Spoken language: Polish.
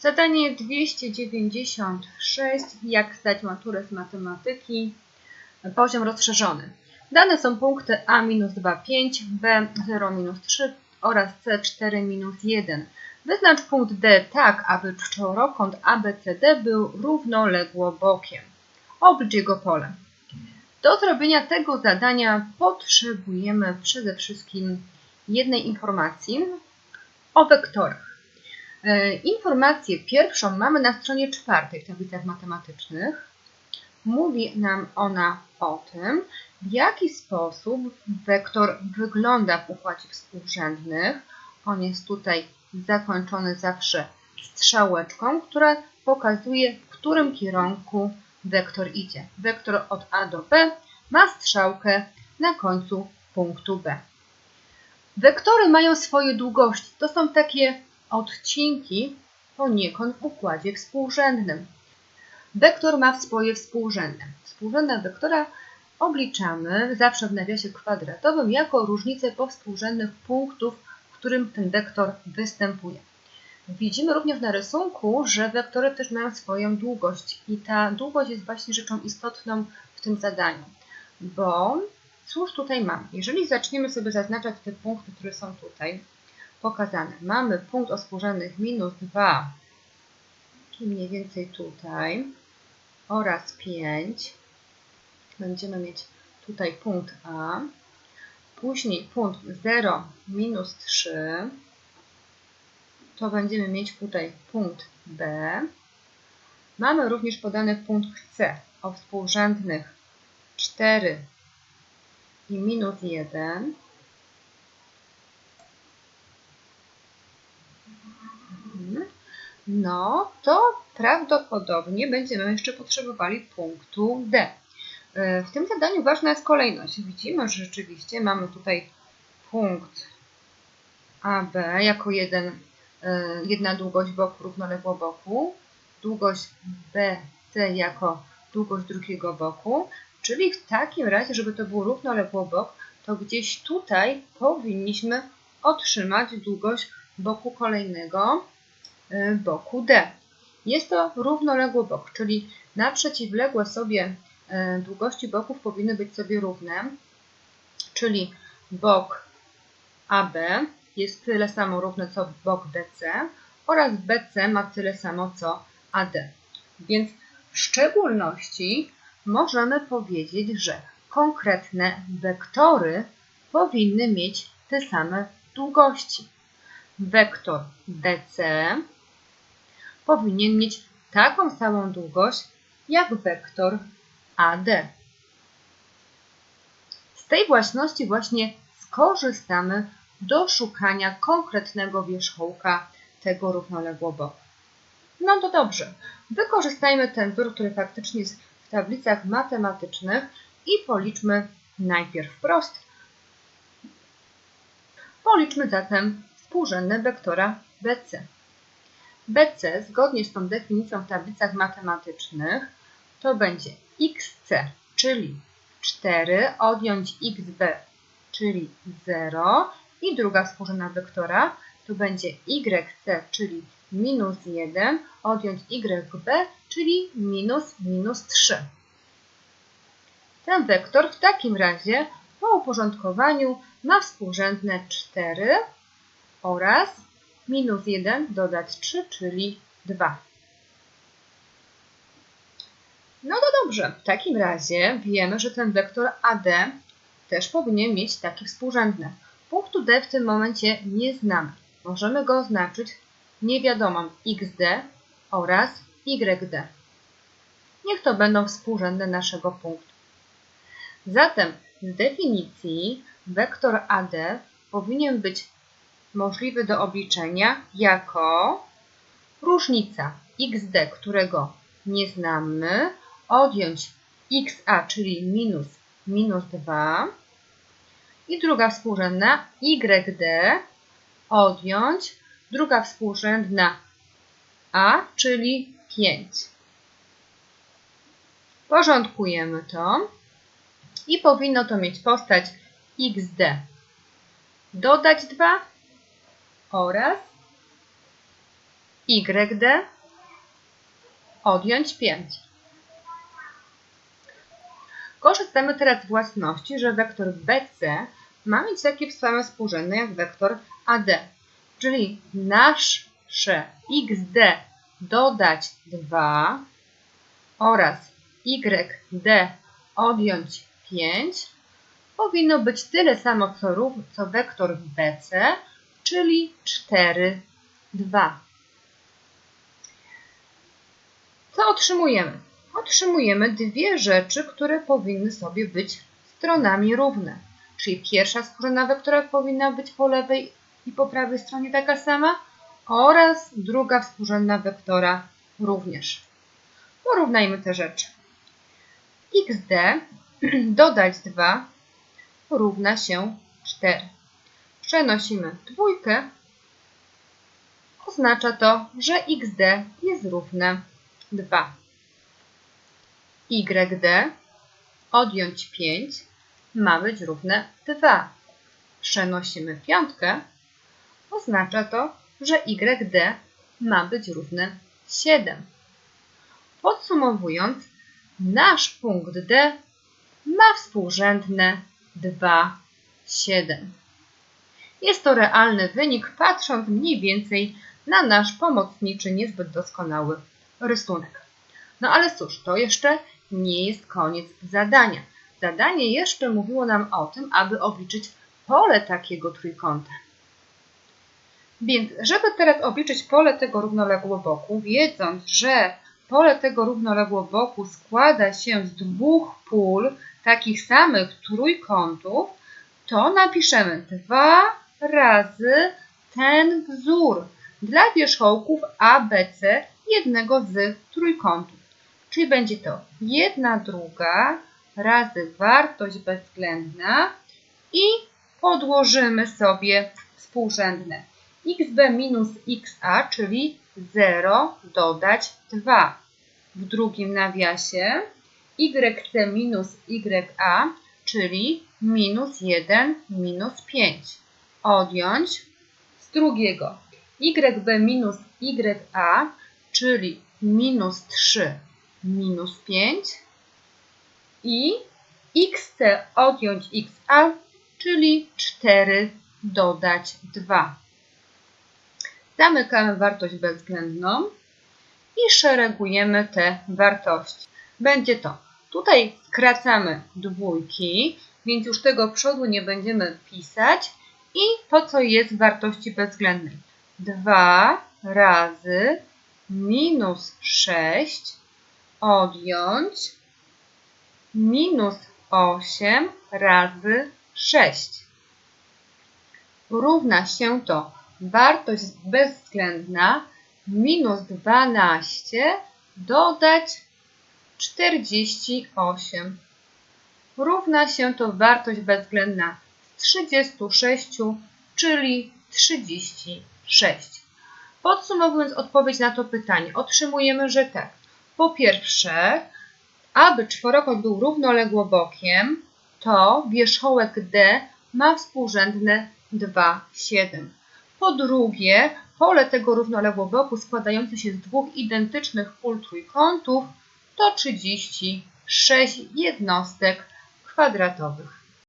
Zadanie 296. Jak zdać maturę z matematyki? Poziom rozszerzony. Dane są punkty A minus 2, 5, B 0 minus 3 oraz C 4 minus 1. Wyznacz punkt D tak, aby czworokąt ABCD był równoległo bokiem. Oblicz jego pole. Do zrobienia tego zadania potrzebujemy przede wszystkim jednej informacji o wektorach. E, Informację pierwszą mamy na stronie czwartej w tablicach matematycznych. Mówi nam ona o tym, w jaki sposób wektor wygląda w układzie współrzędnych. On jest tutaj zakończony zawsze strzałeczką, która pokazuje, w którym kierunku wektor idzie. Wektor od A do B ma strzałkę na końcu punktu B. Wektory mają swoje długości. To są takie odcinki poniekąd w układzie współrzędnym. Wektor ma swoje współrzędne. Współrzędna wektora obliczamy zawsze w nawiasie kwadratowym jako różnicę powspółrzędnych punktów, w którym ten wektor występuje. Widzimy również na rysunku, że wektory też mają swoją długość i ta długość jest właśnie rzeczą istotną w tym zadaniu, bo cóż tutaj mamy? Jeżeli zaczniemy sobie zaznaczać te punkty, które są tutaj pokazane, mamy punkt o współrzędnych minus 2, czyli mniej więcej tutaj, oraz 5, będziemy mieć tutaj punkt A, później punkt 0, minus 3, to będziemy mieć tutaj punkt B. Mamy również podany punkt C o współrzędnych 4 i minus 1. No, to prawdopodobnie będziemy jeszcze potrzebowali punktu D. E, w tym zadaniu ważna jest kolejność. Widzimy, że rzeczywiście mamy tutaj punkt AB jako jeden, e, jedna długość boku równoległo boku, długość BC jako długość drugiego boku, czyli w takim razie, żeby to było równoległo bok, to gdzieś tutaj powinniśmy otrzymać długość boku kolejnego, boku D. Jest to równoległy bok, czyli na przeciwległe sobie e, długości boków powinny być sobie równe, czyli bok AB jest tyle samo równe co bok DC oraz BC ma tyle samo co AD. Więc w szczególności możemy powiedzieć, że konkretne wektory powinny mieć te same długości. Wektor DC powinien mieć taką samą długość jak wektor AD. Z tej własności właśnie skorzystamy do szukania konkretnego wierzchołka tego równoległego. No to dobrze. Wykorzystajmy ten wzór, który faktycznie jest w tablicach matematycznych i policzmy najpierw wprost. Policzmy zatem współrzędne wektora BC. BC, zgodnie z tą definicją w tablicach matematycznych, to będzie xc, czyli 4, odjąć xb, czyli 0 i druga współrzędna wektora to będzie yc, czyli minus 1, odjąć yb, czyli minus minus 3. Ten wektor w takim razie po uporządkowaniu ma współrzędne 4 oraz minus 1 dodać 3, czyli 2. No to dobrze, w takim razie wiemy, że ten wektor AD też powinien mieć takie współrzędne. Punktu D w tym momencie nie znamy. Możemy go oznaczyć niewiadomą xd oraz yd. Niech to będą współrzędne naszego punktu. Zatem z definicji wektor AD powinien być możliwy do obliczenia jako różnica xd, którego nie znamy, odjąć xa, czyli minus minus 2 i druga współrzędna yd, odjąć. Druga współrzędna a, czyli 5. Porządkujemy to. I powinno to mieć postać xd. Dodać 2 oraz YD odjąć 5. Korzystamy teraz z własności, że wektor BC ma mieć takie same współrzędne jak wektor AD. Czyli nasze XD dodać 2 oraz YD odjąć 5 powinno być tyle samo co, co wektor BC, czyli 4, 2. Co otrzymujemy? Otrzymujemy dwie rzeczy, które powinny sobie być stronami równe. Czyli pierwsza współrzędna wektora powinna być po lewej i po prawej stronie taka sama oraz druga współrzędna wektora również. Porównajmy te rzeczy. xd dodać 2 równa się 4. Przenosimy dwójkę. Oznacza to, że xd jest równe 2. yd odjąć 5 ma być równe 2. Przenosimy piątkę. Oznacza to, że yd ma być równe 7. Podsumowując, nasz punkt D ma współrzędne 2, 7. Jest to realny wynik, patrząc mniej więcej na nasz pomocniczy, niezbyt doskonały rysunek. No ale cóż, to jeszcze nie jest koniec zadania. Zadanie jeszcze mówiło nam o tym, aby obliczyć pole takiego trójkąta. Więc, żeby teraz obliczyć pole tego równoległoboku, wiedząc, że pole tego równoległoboku składa się z dwóch pól takich samych trójkątów, to napiszemy 2 razy ten wzór dla wierzchołków ABC jednego z trójkątów. Czyli będzie to 1 druga razy wartość bezwzględna i podłożymy sobie współrzędne xb minus xa, czyli 0 dodać 2. W drugim nawiasie yc minus ya, czyli minus 1 minus 5. Odjąć z drugiego yb minus ya, czyli minus 3 minus 5 i xt odjąć xa, czyli 4 dodać 2. Zamykamy wartość bezwzględną i szeregujemy te wartości. Będzie to. Tutaj skracamy dwójki, więc już tego przodu nie będziemy pisać. I to, co jest w wartości bezwzględnej. 2 razy minus 6 odjąć minus 8 razy 6. Równa się to wartość bezwzględna minus 12 dodać 48. Równa się to wartość bezwzględna 36, czyli 36. Podsumowując odpowiedź na to pytanie, otrzymujemy, że tak. Po pierwsze, aby czworokąt był równoległobokiem, to wierzchołek D ma współrzędne 2, 7. Po drugie, pole tego równoległoboku składające się z dwóch identycznych pól trójkątów to 36 jednostek kwadratowych.